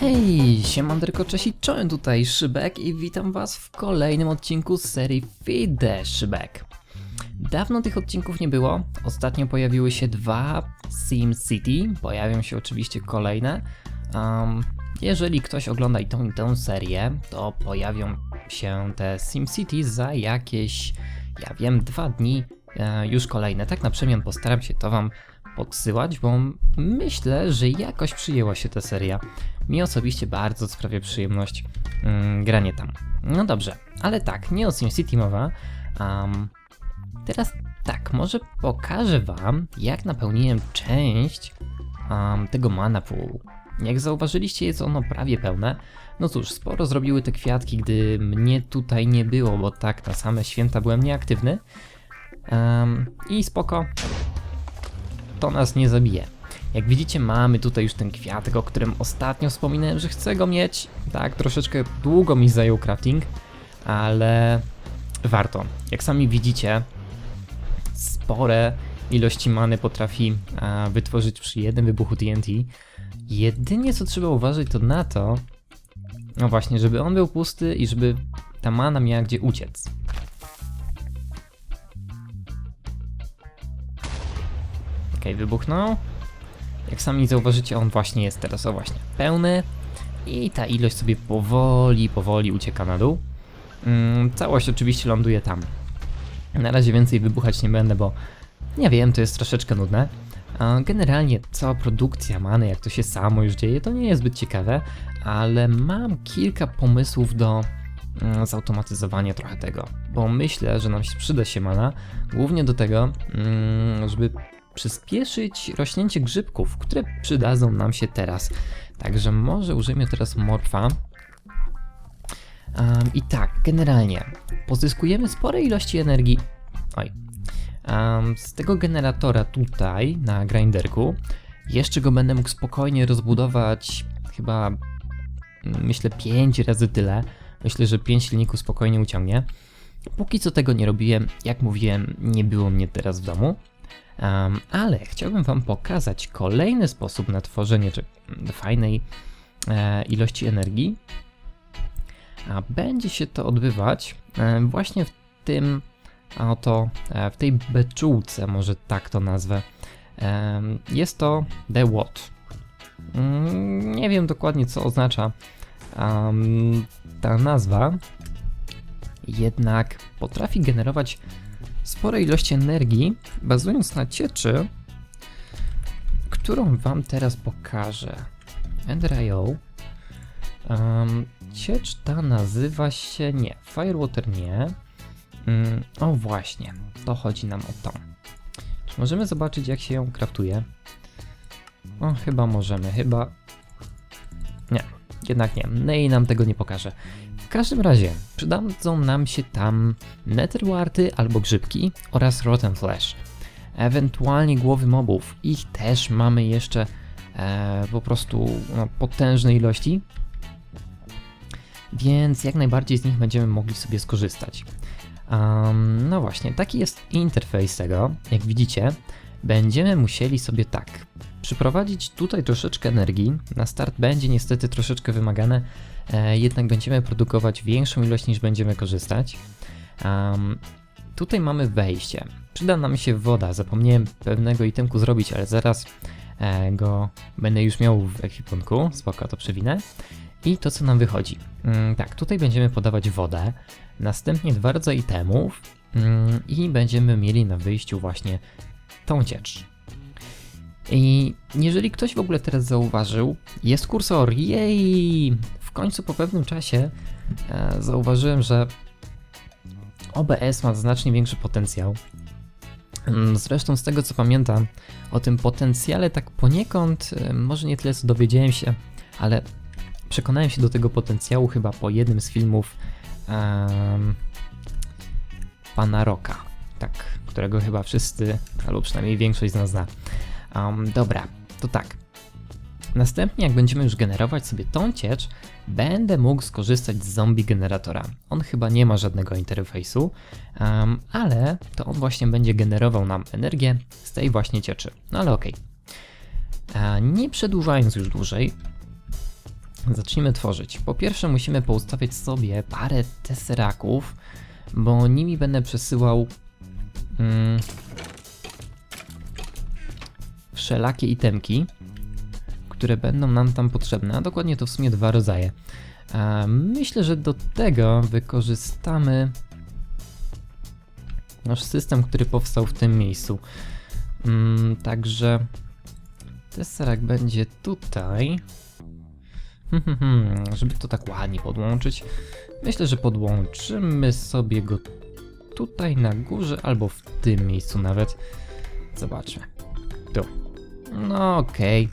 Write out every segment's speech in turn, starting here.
Hej, siemanderko, cześć i czołem, tutaj Szybek i witam was w kolejnym odcinku z serii the Szybek. Dawno tych odcinków nie było, ostatnio pojawiły się dwa Sim City, pojawią się oczywiście kolejne. Um, jeżeli ktoś ogląda i tą tą serię, to pojawią się te Sim City za jakieś, ja wiem, dwa dni e, już kolejne. Tak na przemian postaram się to wam podsyłać, bo myślę, że jakoś przyjęła się ta seria. Mi osobiście bardzo sprawia przyjemność mm, granie tam. No dobrze, ale tak, nie o SimCity mowa. Um, teraz tak, może pokażę wam, jak napełniłem część um, tego mana pool. Jak zauważyliście, jest ono prawie pełne. No cóż, sporo zrobiły te kwiatki, gdy mnie tutaj nie było, bo tak na same święta byłem nieaktywny. Um, I spoko, to nas nie zabije. Jak widzicie, mamy tutaj już ten kwiatek, o którym ostatnio wspominałem, że chcę go mieć. Tak, troszeczkę długo mi zajął crafting, ale warto. Jak sami widzicie, spore ilości many potrafi a, wytworzyć przy jednym wybuchu TNT. Jedynie co trzeba uważać to na to, no właśnie, żeby on był pusty i żeby ta mana miała gdzie uciec. Okej, wybuchnął. Jak sami zauważycie, on właśnie jest teraz, o właśnie, pełny. I ta ilość sobie powoli, powoli ucieka na dół. Mm, całość oczywiście ląduje tam. Na razie więcej wybuchać nie będę, bo nie wiem, to jest troszeczkę nudne. Generalnie cała produkcja many, jak to się samo już dzieje, to nie jest zbyt ciekawe, ale mam kilka pomysłów do mm, zautomatyzowania trochę tego, bo myślę, że nam się przyda się mana, głównie do tego, mm, żeby przyspieszyć rośnięcie grzybków, które przydadzą nam się teraz. Także może użyjmy teraz morfa. Um, I tak, generalnie pozyskujemy spore ilości energii. Oj. Um, z tego generatora tutaj na grinderku jeszcze go będę mógł spokojnie rozbudować chyba mm, myślę 5 razy tyle. Myślę, że 5 silników spokojnie uciągnie. Póki co tego nie robiłem, jak mówiłem, nie było mnie teraz w domu. Um, ale chciałbym Wam pokazać kolejny sposób na tworzenie czy, fajnej e, ilości energii. A będzie się to odbywać e, właśnie w tym oto e, w tej beczułce, może tak to nazwę. E, jest to The What. Mm, nie wiem dokładnie co oznacza ta nazwa, jednak potrafi generować spore ilości energii, bazując na cieczy, którą Wam teraz pokażę. Ender.io um, Ciecz ta nazywa się... nie, Firewater nie. Um, o właśnie, to chodzi nam o to. Czy możemy zobaczyć jak się ją kraftuje? O, chyba możemy, chyba... Nie, jednak nie, Ney nam tego nie pokaże. Każdym razie, przydadzą nam się tam netherwarty albo grzybki oraz rotten flesh. Ewentualnie głowy mobów. Ich też mamy jeszcze e, po prostu no, potężne ilości. Więc jak najbardziej z nich będziemy mogli sobie skorzystać. Um, no właśnie, taki jest interfejs tego. Jak widzicie, będziemy musieli sobie tak przyprowadzić tutaj troszeczkę energii. Na start będzie niestety troszeczkę wymagane, e, jednak będziemy produkować większą ilość niż będziemy korzystać. Um, tutaj mamy wejście. Przyda nam się woda. Zapomniałem pewnego itemku zrobić, ale zaraz e, go będę już miał w ekwipunku. Spoko, to przewinę. I to co nam wychodzi. Mm, tak, tutaj będziemy podawać wodę. Następnie dwa rodzaje itemów. Mm, I będziemy mieli na wyjściu właśnie tą ciecz. I jeżeli ktoś w ogóle teraz zauważył, jest kursor, jej! W końcu po pewnym czasie e, zauważyłem, że OBS ma znacznie większy potencjał. Mm, Zresztą z tego co pamiętam, o tym potencjale tak poniekąd, e, może nie tyle co dowiedziałem się, ale przekonałem się do tego potencjału chyba po jednym z filmów um, pana Roka, tak, którego chyba wszyscy, albo przynajmniej większość z nas zna. Um, dobra, to tak. Następnie, jak będziemy już generować sobie tą ciecz, będę mógł skorzystać z zombie generatora. On chyba nie ma żadnego interfejsu, um, ale to on właśnie będzie generował nam energię z tej właśnie cieczy. No ale okej. Okay. Nie przedłużając już dłużej, zacznijmy tworzyć. Po pierwsze musimy poustawiać sobie parę teseraków, bo nimi będę przesyłał mm, wszelakie itemki, które będą nam tam potrzebne, a dokładnie to w sumie dwa rodzaje. A myślę, że do tego wykorzystamy nasz system, który powstał w tym miejscu. Mm, także Tesseract będzie tutaj. Hmm, hmm, hmm, Żeby to tak ładnie podłączyć, myślę, że podłączymy sobie go tutaj na górze albo w tym miejscu nawet. Zobaczmy. No okej.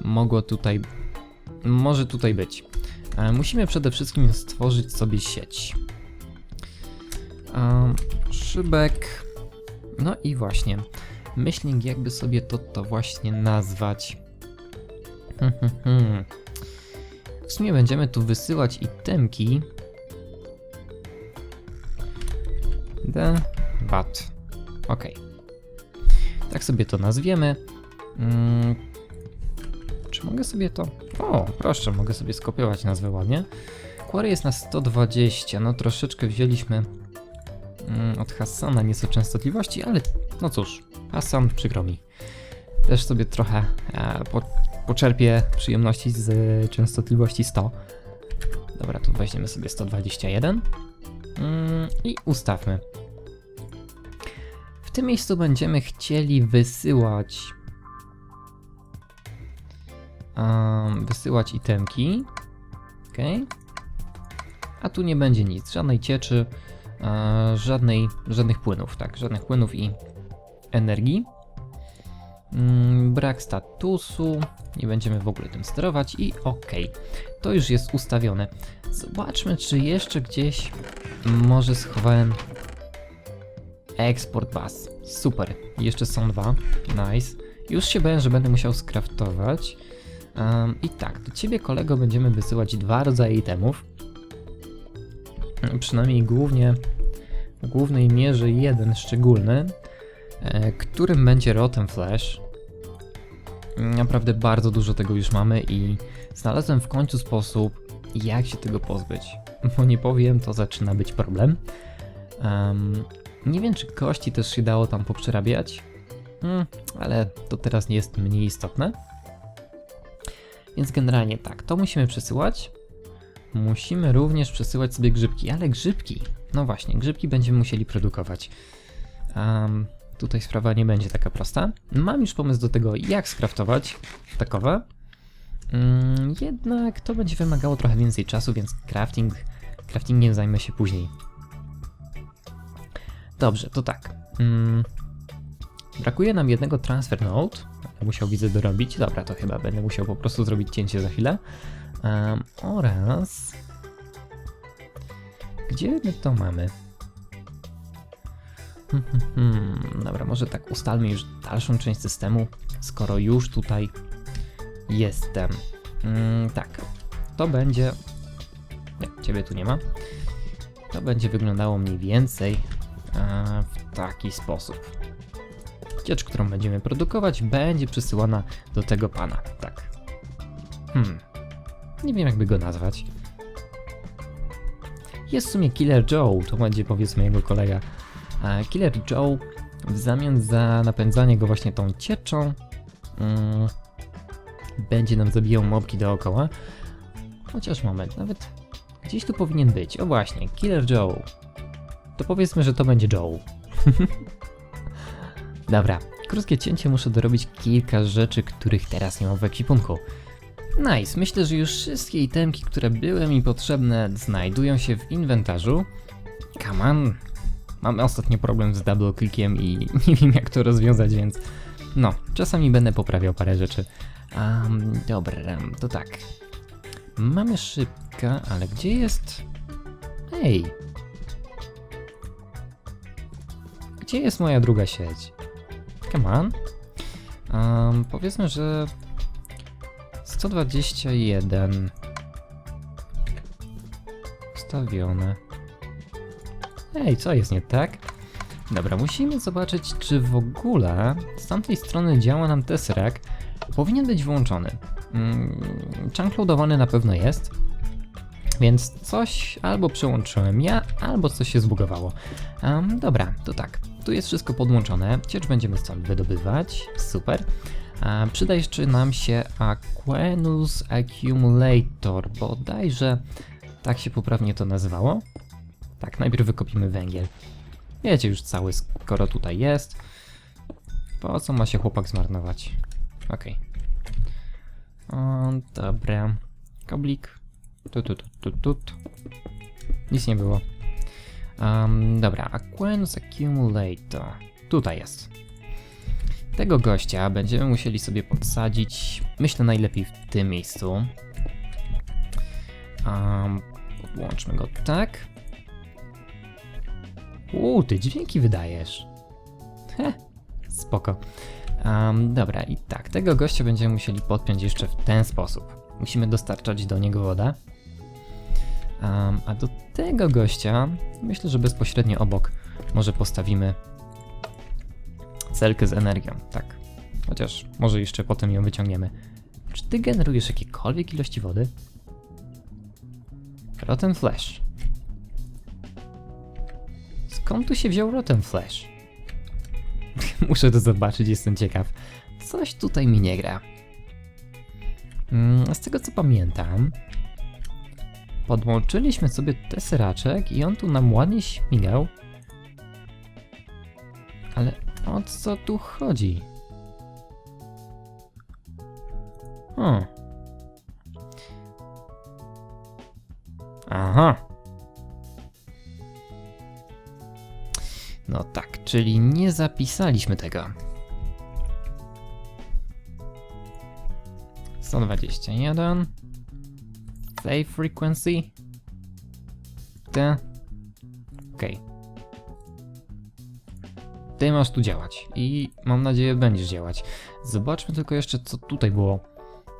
Mogło tutaj. Może tutaj być. E, Musimy przede wszystkim stworzyć sobie sieć. Um, szybek. No i właśnie. Myślnik, jakby sobie to, to właśnie nazwać. W sumie będziemy tu wysyłać itemki. The Bat. Ok. Tak sobie to nazwiemy. Mm. Czy mogę sobie to. O, proszę, mogę sobie skopiować nazwę ładnie. Quarry jest na 120. No troszeczkę wzięliśmy mm, od Hassana nieco częstotliwości, ale no cóż, Hassan przykro mi. Też sobie trochę e, po, poczerpię przyjemności z e, częstotliwości 100. Dobra, tu weźmiemy sobie 121 mm, i ustawmy. Tym miejscu będziemy chcieli wysyłać um, wysyłać itemki. Ok. A tu nie będzie nic, żadnej cieczy, e, żadnej, żadnych płynów, tak, żadnych płynów i energii. Mm, brak statusu, nie będziemy w ogóle tym sterować i ok, to już jest ustawione. Zobaczmy, czy jeszcze gdzieś może schowałem eksport bus. Super, jeszcze są dwa, nice. Już się bałem, że będę musiał skraftować. Um, I tak, do ciebie kolego będziemy wysyłać dwa rodzaje itemów. Przynajmniej głównie, w głównej mierze jeden szczególny, e, którym będzie Rotten Flash. Naprawdę bardzo dużo tego już mamy i znalazłem w końcu sposób, jak się tego pozbyć. Bo nie powiem, to zaczyna być problem. Um, nie wiem, czy kości też się dało tam poprzerabiać, hmm, ale to teraz nie jest mniej istotne. Więc generalnie tak, to musimy przesyłać. Musimy również przesyłać sobie grzybki, ale grzybki, no właśnie, grzybki będziemy musieli produkować. Um, tutaj sprawa nie będzie taka prosta. Mam już pomysł do tego, jak skraftować takowe. Mm, jednak to będzie wymagało trochę więcej czasu, więc crafting, craftingiem zajmę się później. Dobrze, to tak. Mm, brakuje nam jednego transfer node. Musiał widzę dorobić. Dobra, to chyba będę musiał po prostu zrobić cięcie za chwilę. Um, oraz. Gdzie my to mamy? Hmm, hmm, hmm. Dobra, może tak ustalmy już dalszą część systemu, skoro już tutaj jestem. Mm, tak, to będzie. Nie, ciebie tu nie ma. To będzie wyglądało mniej więcej w taki sposób. Ciecz, którą będziemy produkować, będzie przesyłana do tego pana. Tak. Hmm. Nie wiem, jakby go nazwać. Jest w sumie Killer Joe, to będzie powiedzmy jego kolega. A Killer Joe w zamian za napędzanie go właśnie tą cieczą mm, będzie nam zabijał mobki dookoła. Chociaż moment, nawet gdzieś tu powinien być. O właśnie, Killer Joe. To powiedzmy, że to będzie Joe. Dobra, krótkie cięcie muszę dorobić kilka rzeczy, których teraz nie mam w ekwipunku. Nice, myślę, że już wszystkie itemki, które były mi potrzebne, znajdują się w inwentarzu. Come on. Mamy ostatnio problem z double clickiem i nie wiem jak to rozwiązać, więc no, czasami będę poprawiał parę rzeczy. Um, dobra, to tak. Mamy szybka, ale gdzie jest... Hej! Gdzie jest moja druga sieć? Come on. Um, powiedzmy, że 121 ustawione. Ej, co jest nie tak? Dobra, musimy zobaczyć, czy w ogóle z tamtej strony działa nam Tesseract. Powinien być włączony. Mm, chunk loadowany na pewno jest. Więc coś albo przełączyłem ja, albo coś się zbugowało. Em, dobra, to tak. Tu jest wszystko podłączone. Ciecz będziemy stąd wydobywać. Super. A przyda jeszcze nam się Aquenus Accumulator, bodajże tak się poprawnie to nazywało. Tak, najpierw wykopimy węgiel. Wiecie już cały, skoro tutaj jest. Po co ma się chłopak zmarnować? Okej. O, dobra. Koblik. Tu, tu, tu, tu, tu. Nic nie było. Um, dobra, Aquenus Accumulator. Tutaj jest. Tego gościa będziemy musieli sobie podsadzić, myślę najlepiej w tym miejscu. Um, podłączmy go tak. Uuu, ty dźwięki wydajesz. He, spoko. Um, dobra, i tak, tego gościa będziemy musieli podpiąć jeszcze w ten sposób. Musimy dostarczać do niego wodę. Um, a do tego gościa, myślę, że bezpośrednio obok może postawimy celkę z energią, tak. Chociaż może jeszcze potem ją wyciągniemy. Czy ty generujesz jakiekolwiek ilości wody? Rotten Flash. Skąd tu się wziął Rotten Flash? Muszę to zobaczyć, jestem ciekaw. Coś tutaj mi nie gra. Mm, Z tego co pamiętam, podłączyliśmy sobie teseraczek i on tu nam ładnie śmigał. Ale o co tu chodzi? Hmm. Aha. No tak, czyli nie zapisaliśmy tego. 121. Save frequency. Te. Okej. Ty masz tu działać i mam nadzieję będziesz działać. Zobaczmy tylko jeszcze co tutaj było.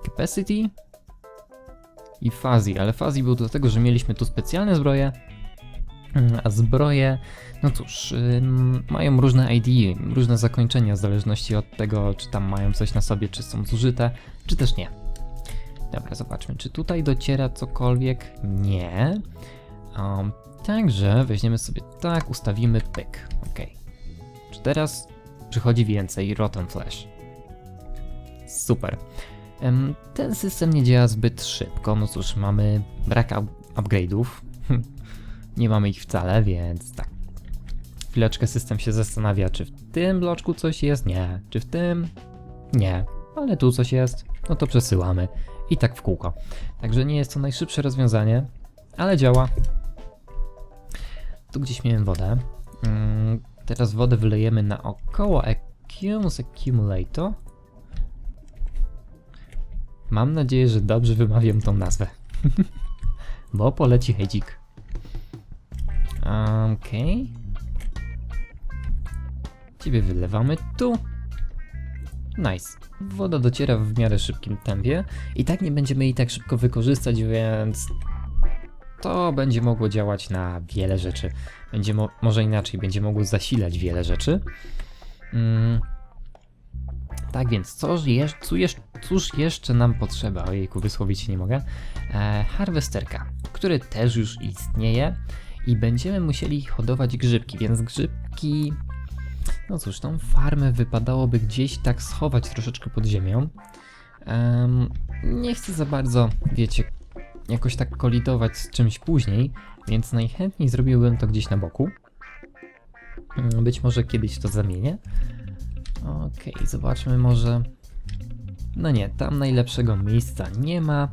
Capacity i Fuzzy, ale Fuzzy był dlatego, że mieliśmy tu specjalne zbroje, Mm, a zbroje, no cóż, mają różne ID, różne zakończenia w zależności od tego, czy tam mają coś na sobie, czy są zużyte, czy też nie. Dobra, zobaczmy, czy tutaj dociera cokolwiek? Nie. Um, także weźmiemy sobie tak, ustawimy pyk. Ok. Czy teraz przychodzi więcej Rotten Flash? Super. Em, ten system nie działa zbyt szybko, no cóż, mamy brak up- upgrade'ów. nie mamy ich wcale, więc tak. Chwileczkę system się zastanawia, czy w tym bloczku coś jest? Nie. Czy w tym? Nie. Ale tu coś jest? No to przesyłamy. I tak w kółko. Także nie jest to najszybsze rozwiązanie, ale działa. Tu gdzieś miałem wodę. Mm, teraz wodę wylejemy naokoło Accumulus Accumulator. Mam nadzieję, że dobrze wymawiam tą nazwę. Bo poleci hejcik. Okej. Ciebie wylewamy tu. Nice. Woda dociera w miarę szybkim tempie i tak nie będziemy jej tak szybko wykorzystać, więc to będzie mogło działać na wiele rzeczy. Będzie mo- może inaczej, będzie mogło zasilać wiele rzeczy. Mm. Tak więc, cóż, jeż- co jeż- cóż jeszcze nam potrzeba? Ojejku, wysłowić się nie mogę. E, harwesterka, który też już istnieje i będziemy musieli hodować grzybki, więc grzybki... No cóż, tą farmę wypadałoby gdzieś tak schować troszeczkę pod ziemią. Em, nie chcę za bardzo, wiecie, jakoś tak kolidować z czymś później, więc najchętniej zrobiłbym to gdzieś na boku. Mm, Być może kiedyś to zamienię. Okej, zobaczmy może... No nie, tam najlepszego miejsca nie ma.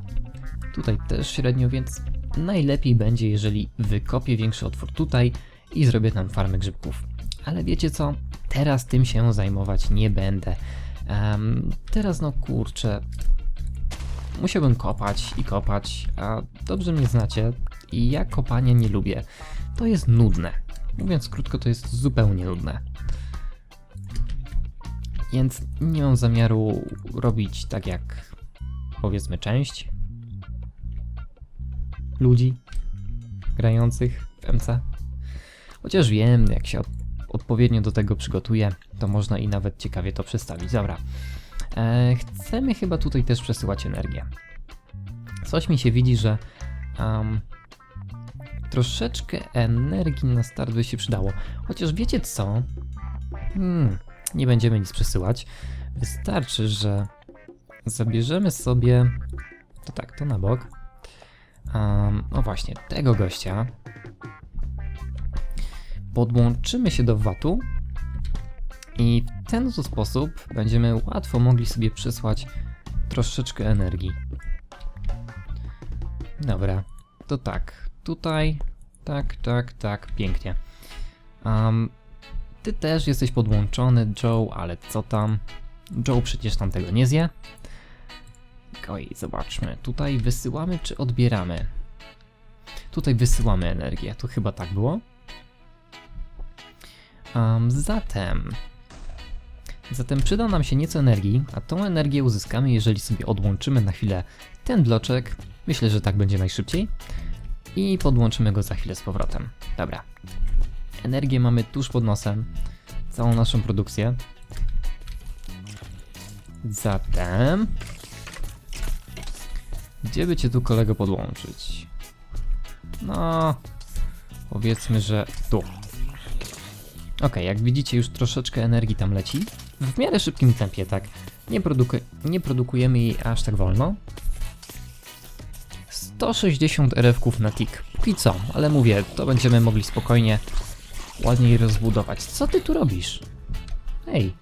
Tutaj też średnio, więc najlepiej będzie, jeżeli wykopię większy otwór tutaj i zrobię tam farmę grzybków. Ale wiecie co? Teraz tym się zajmować nie będę. Em, teraz no kurczę, musiałbym kopać i kopać, a dobrze mnie znacie i ja kopania nie lubię. To jest nudne. Mówiąc krótko, to jest zupełnie nudne. Więc nie mam zamiaru robić tak jak powiedzmy część ludzi grających w MC. Chociaż wiem, jak się odpowiednio do tego przygotuje, to można i nawet ciekawie to przedstawić. Dobra. E, chcemy chyba tutaj też przesyłać energię. Coś mi się widzi, że um, troszeczkę energii na start by się przydało. Chociaż wiecie co? Hmm, nie będziemy nic przesyłać. Wystarczy, że zabierzemy sobie. To tak, to na bok. Um, no właśnie, tego gościa. Podłączymy się do VAT-u i w ten sposób będziemy łatwo mogli sobie przysłać troszeczkę energii. Dobra, to tak. Tutaj, tak, tak, tak, pięknie. Um, ty też jesteś podłączony, Joe, ale co tam? Joe przecież tam tego nie zje. Oj, zobaczmy. Tutaj wysyłamy czy odbieramy? Tutaj wysyłamy energię. Tu chyba tak było. Um, zatem. Zatem przyda nam się nieco energii, a tą energię uzyskamy, jeżeli sobie odłączymy na chwilę ten bloczek. Myślę, że tak będzie najszybciej. I podłączymy go za chwilę z powrotem. Dobra. Energię mamy tuż pod nosem. Całą naszą produkcję. Zatem. Gdzie by cię tu kolego podłączyć? No. Powiedzmy, że tu. Ok, jak widzicie, już troszeczkę energii tam leci. W miarę szybkim tempie, tak. Nie, produku nie produkujemy jej aż tak wolno. 160 RF-ków na tik. Póki co, ale mówię, to będziemy mogli spokojnie ładniej rozbudować. Co ty tu robisz? Ej.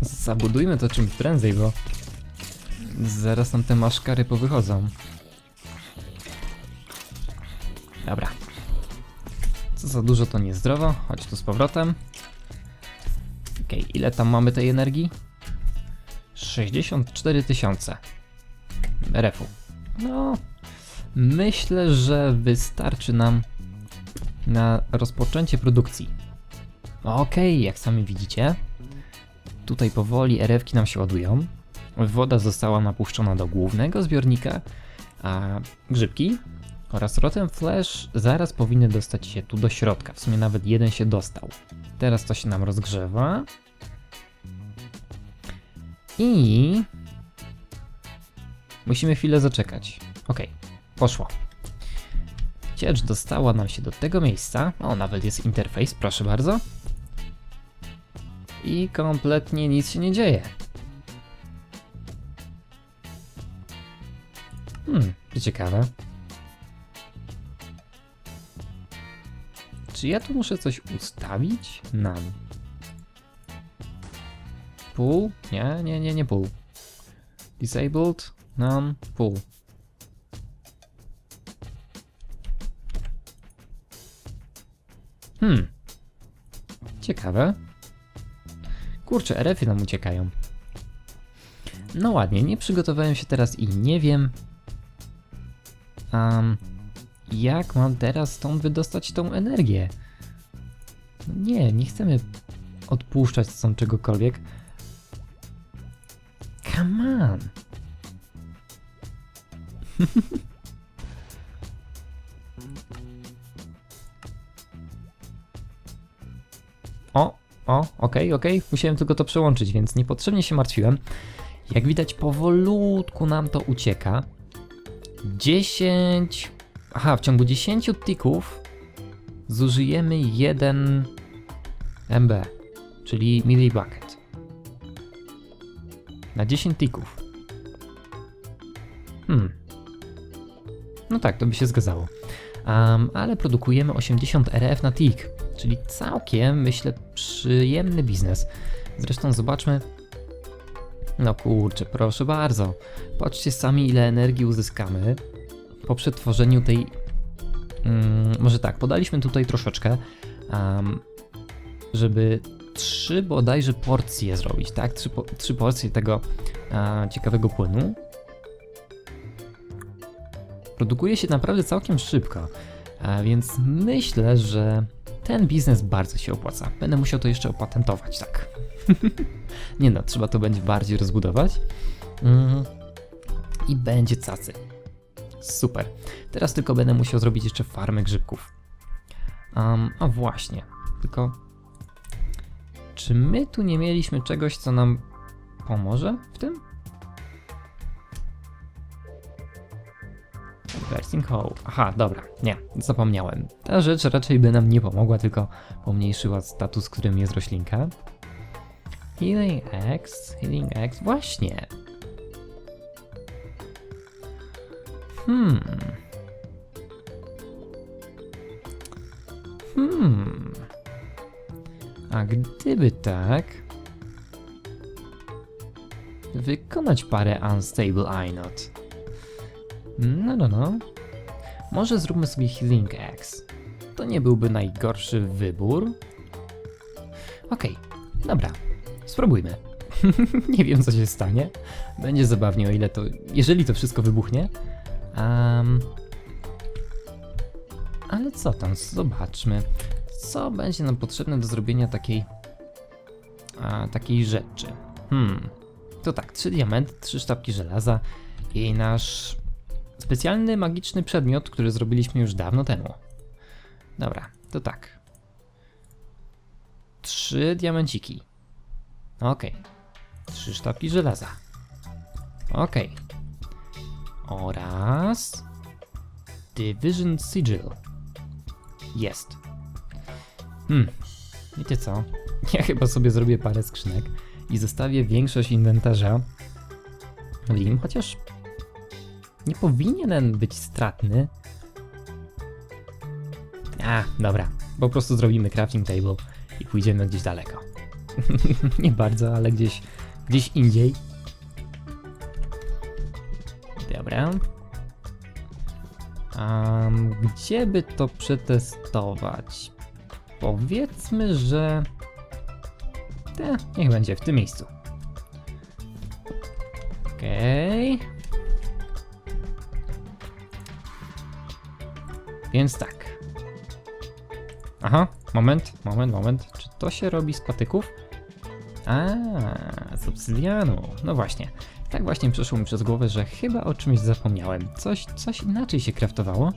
Zabudujmy to czym prędzej, bo zaraz nam te maszkary powychodzą. Dobra. Co za dużo to niezdrowo. Chodź tu z powrotem. Okej, okay, ile tam mamy tej energii? 64 tysiące. RF-u. No, myślę, że wystarczy nam na rozpoczęcie produkcji. Okej, okay, jak sami widzicie, tutaj powoli RF-ki nam się ładują. Woda została napuszczona do głównego zbiornika, a grzybki oraz Rotten Flash zaraz powinny dostać się tu do środka. W sumie nawet jeden się dostał. Teraz to się nam rozgrzewa. I musimy chwilę zaczekać. Ok, poszło. Ciecz dostała nam się do tego miejsca. O, nawet jest interfejs, proszę bardzo. I kompletnie nic się nie dzieje. Hmm, ciekawe. Czy ja tu muszę coś ustawić? Nam. Pół? Nie, nie, nie, nie pół. Disabled? None? Pół. Hmm. Ciekawe. Kurczę, RF-y nam uciekają. No ładnie, nie przygotowałem się teraz i nie wiem... Um, jak mam teraz stąd wydostać tą energię? No nie, nie chcemy odpuszczać stąd czegokolwiek. Come on! o, o, okej, okay, okej. Okay. Musiałem tylko to przełączyć, więc niepotrzebnie się martwiłem. Jak widać, powolutku nam to ucieka. 10. Aha, w ciągu 10 tików zużyjemy 1 MB, czyli millibucket. Na 10 tików. Hmm. No tak, to by się zgadzało. Um, ale produkujemy 80 RF na tik, czyli całkiem, myślę, przyjemny biznes. Zresztą zobaczmy. No kurczę, proszę bardzo. Patrzcie sami, ile energii uzyskamy po przetworzeniu tej. Um, może tak, podaliśmy tutaj troszeczkę, um, żeby trzy bodajże porcje zrobić, tak? Trzy, po, trzy porcje tego uh, ciekawego płynu. Produkuje się naprawdę całkiem szybko, a więc myślę, że ten biznes bardzo się opłaca. Będę musiał to jeszcze opatentować, tak. Nie no, trzeba to będzie bardziej rozbudować. Mm. I będzie cacy. Super. Teraz tylko będę musiał zrobić jeszcze farmę grzybków. Um, a właśnie, tylko... Czy my tu nie mieliśmy czegoś, co nam pomoże w tym? Bursting Hole. Aha, dobra, nie, zapomniałem. Ta rzecz raczej by nam nie pomogła, tylko pomniejszyła status, którym jest roślinka. Healing X, Healing X, właśnie. Hmm. Hmm. A gdyby tak. Wykonać parę Unstable Inot. No, no, no. Może zróbmy sobie Healing X. To nie byłby najgorszy wybór. Okej, dobra. Spróbujmy. nie wiem, co się stanie. Będzie zabawnie, o ile to. Jeżeli to wszystko wybuchnie. Um, ale co tam? Zobaczmy. Co będzie nam potrzebne do zrobienia takiej. A, takiej rzeczy? Hmm. To tak, trzy diamenty, trzy sztabki żelaza i nasz specjalny magiczny przedmiot, który zrobiliśmy już dawno temu. Dobra, to tak. Trzy diamenciki. Okej. Trzy sztabki żelaza. Okej. Oraz... Division Sigil. Jest. Hmm. Wiecie co? Ja chyba sobie zrobię parę skrzynek i zostawię większość inwentarza w nim, chociaż nie powinienem być stratny. A, dobra. Po prostu zrobimy crafting table i pójdziemy gdzieś daleko. nie bardzo, ale gdzieś, gdzieś indziej. Dobra. Um, gdzie by to przetestować? Powiedzmy, że. Te, niech będzie w tym miejscu. Okej. Więc tak. Aha, moment, moment, moment. Czy to się robi z patyków? A, z obsydianu. No właśnie. Tak właśnie przeszło mi przez głowę, że chyba o czymś zapomniałem. Coś, coś inaczej się kraftowało.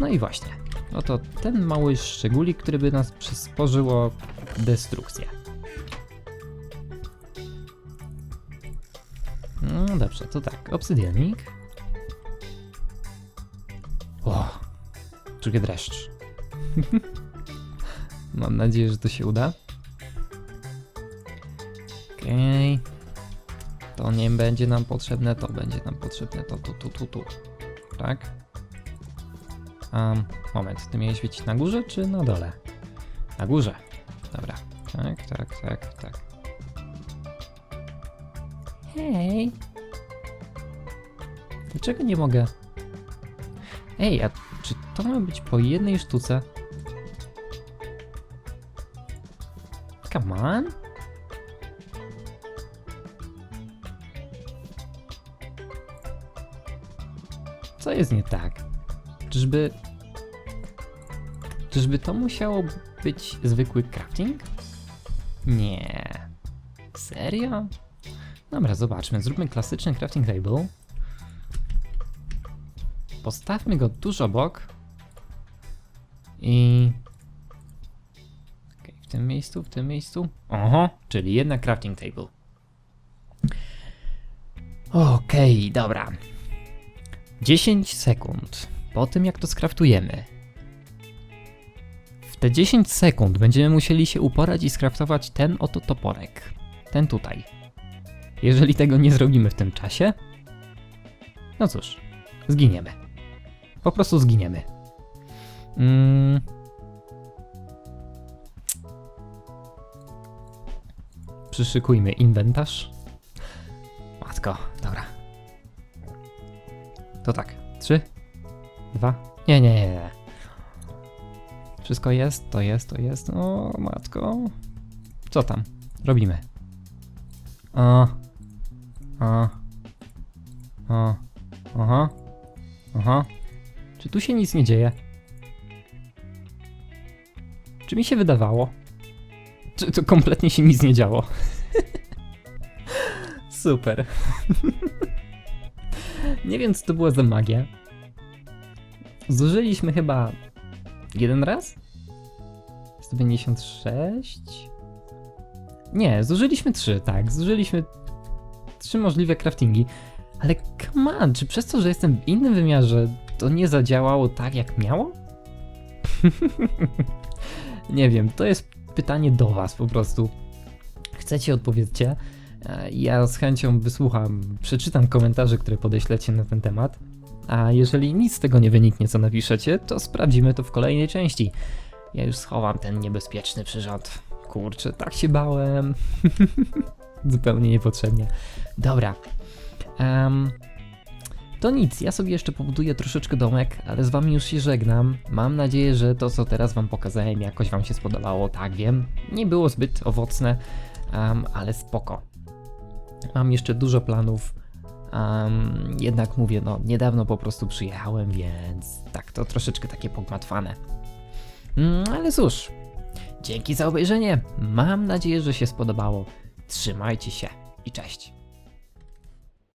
No i właśnie. Oto ten mały szczególik, który by nas przysporzył o destrukcję. No dobrze, to tak. Obsydianik. O, czuję dreszcz. Mam nadzieję, że to się uda. To nie będzie nam potrzebne, to będzie nam potrzebne, to tu, tu, tu, tu. Tak? Um, moment, ty miałeś świecić na górze czy na dole? Na górze. Dobra. Tak, tak, tak, tak. Hej. Dlaczego nie mogę? Ej, a czy to ma być po jednej sztuce? Come on? Co jest nie tak? Czyżby... Czyżby to musiało być zwykły crafting? Nie. Serio? Dobra, zobaczmy. Zróbmy klasyczny crafting table. Postawmy go tuż obok. I... Okej, w tym miejscu, w tym miejscu. Oho, czyli jedna crafting table. Okej, dobra. 10 sekund po tym, jak to skraftujemy. W te 10 sekund będziemy musieli się uporać i skraftować ten oto toporek. Ten tutaj. Jeżeli tego nie zrobimy w tym czasie, no cóż, zginiemy. Po prostu zginiemy. Mm. Przyszykujmy inwentarz. Matko, dobra. To tak. Trzy, dwa. Nie, nie, nie. nie. Wszystko jest, to jest, to jest. O, matko. Co tam? Robimy. O. O. O. Aha. Aha. Czy tu się nic nie dzieje? Czy mi się wydawało? Czy to kompletnie się nic nie działo? Super. nie wiem, co to była za magia. zużyliśmy chyba jeden raz? 156? Nie, zużyliśmy trzy, tak. Zużyliśmy trzy możliwe craftingi. Ale come on, czy przez to, że jestem w innym wymiarze, to nie zadziałało tak, jak miało? nie wiem, to jest pytanie do was po prostu. Chcecie, odpowiedzcie. Ja z chęcią wysłucham, przeczytam komentarze, które podeślecie na ten temat. A jeżeli nic z tego nie wyniknie, co napiszecie, to sprawdzimy to w kolejnej części. Ja już schowam ten niebezpieczny przyrząd. Kurczę, tak się bałem. Zupełnie niepotrzebnie. Dobra. Em, to nic, ja sobie jeszcze pobuduję troszeczkę domek, ale z wami już się żegnam. Mam nadzieję, że to, co teraz wam pokazałem, jakoś wam się spodobało. Tak, wiem, nie było zbyt owocne, em, ale spoko. Mam jeszcze dużo planów. em, jednak mówię, no niedawno po prostu przyjechałem, więc tak, to troszeczkę takie pogmatwane. Mm, ale cóż, dzięki za obejrzenie. Mam nadzieję, że się spodobało. Trzymajcie się i cześć.